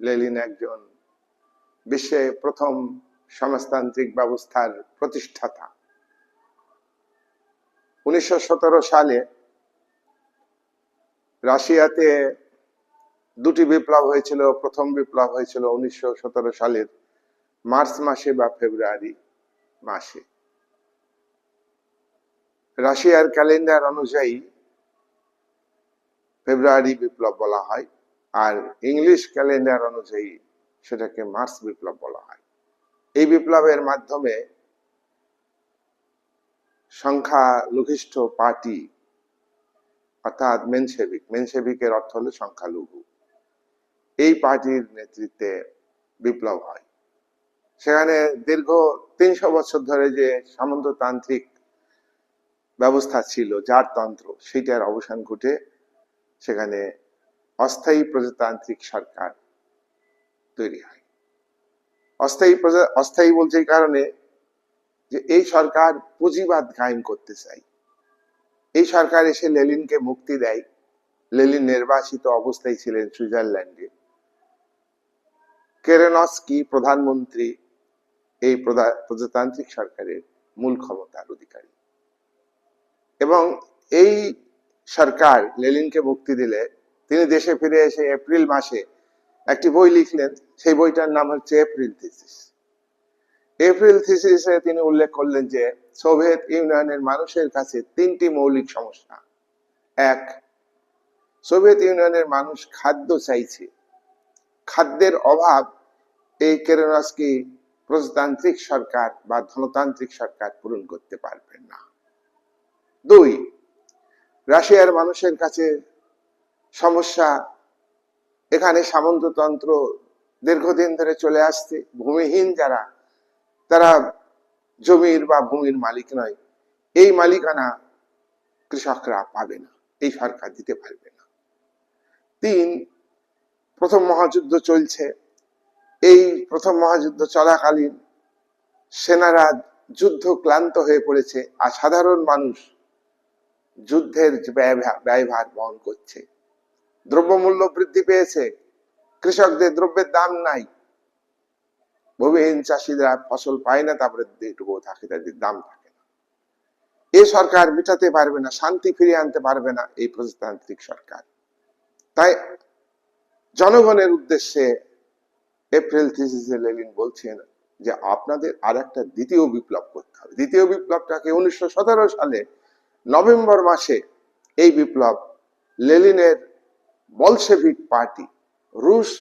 লেলিন একজন বিশ্বে প্রথম সমাজতান্ত্রিক ব্যবস্থার প্রতিষ্ঠাতা। উনিশশো সতেরো সালে রাশিয়াতে দুটি বিপ্লব হয়েছিল। প্রথম বিপ্লব হয়েছিল উনিশশো সতেরো সালের মার্চ মাসে বা ফেব্রুয়ারি মাসে। রাশিয়ার ক্যালেন্ডার অনুযায়ী ফেব্রুয়ারি বিপ্লব বলা হয়। আর ইংলিশ ক্যালেন্ডার অনুযায়ী সেটাকে মার্চ বিপ্লব বলা হয়। এই বিপ্লবের মাধ্যমে সংখ্যা লঘিষ্ঠ পার্টি, অর্থাৎ মেনসেভিক মেনসেভিকের অর্থ হলো সংখ্যালঘু। এই পার্টির নেতৃত্বে বিপ্লব হয়। সেখানে দীর্ঘ তিনশো বছর ধরে যে সামন্ততান্ত্রিক ব্যবস্থা ছিল যার তন্ত্র সেইটার অবসান ঘটে সেখানে অস্থায়ী প্রজাতান্ত্রিক সরকার তৈরি হয়। অস্থায়ী প্রজা, অস্থায়ী বলছে এই কারণে যে এই সরকার পুঁজিবাদ কায়েম করতে চায়। এই সরকার এসে লেলিনকে মুক্তি দেয়। লেলিন নির্বাসিত অবস্থায় ছিলেন সুইজারল্যান্ডে। কেরেনস্কি প্রধানমন্ত্রী এই প্রজাতান্ত্রিক সরকারের মূল ক্ষমতার অধিকারী। এবং এই সরকার লেলিনকে মুক্তি দিলে তিনি দেশে ফিরে এসে এপ্রিল মাসে একটি বই লিখলেন। সেই বইটার নাম হচ্ছে এপ্রিল থিসিস। এপ্রিল থিসিসে তিনি উল্লেখ করলেন যে, সোভিয়েত ইউনিয়নের মানুষের কাছে তিনটি মৌলিক সমস্যা। এক, সোভিয়েত ইউনিয়নের মানুষ খাদ্য চাইছে। খাদ্যের অভাব এই কেরোনাসকি প্রজাতান্ত্রিক সরকার বা ধনতান্ত্রিক সরকার পূরণ করতে পারবেন না। দুই, রাশিয়ার মানুষের কাছে সমস্যা এখানে সামন্ততন্ত্র দীর্ঘদিন ধরে চলে আসছে। ভূমিহীন যারা, তারা জমির বা ভূমির মালিক নয়। এই মালিকানা কৃষকরা পাবে না, এই সরকার দিতে পারবে না। তিন, প্রথম মহাযুদ্ধ চলছে। এই প্রথম মহাযুদ্ধ চলাকালীন সেনারা যুদ্ধ ক্লান্ত হয়ে পড়েছে আর সাধারণ মানুষ যুদ্ধের ব্যয়ভার বহন করছে। দ্রব্যমূল্য বৃদ্ধি পেয়েছে। কৃষকদের দ্রব্যের দাম নাই। ভূমিহীন চাষিরা ফসল পায় না, তারপরে যেটুকু থাকে, তাদের দাম থাকে না। এ সরকার মিটাতে পারবে না, শান্তি ফিরিয়ে আনতে পারবে না এই প্রজাতান্ত্রিক সরকার। তাই জনগণের উদ্দেশ্যে এপ্রিল থিসিসে লেলিন বলছেন যে, আপনাদের আর একটা দ্বিতীয় বিপ্লব করতে হবে। দ্বিতীয় বিপ্লবটাকে উনিশশো সতেরো সালে নভেম্বর মাসে এই বিপ্লব লেলিনের बोल्शेविक पार्टी रूस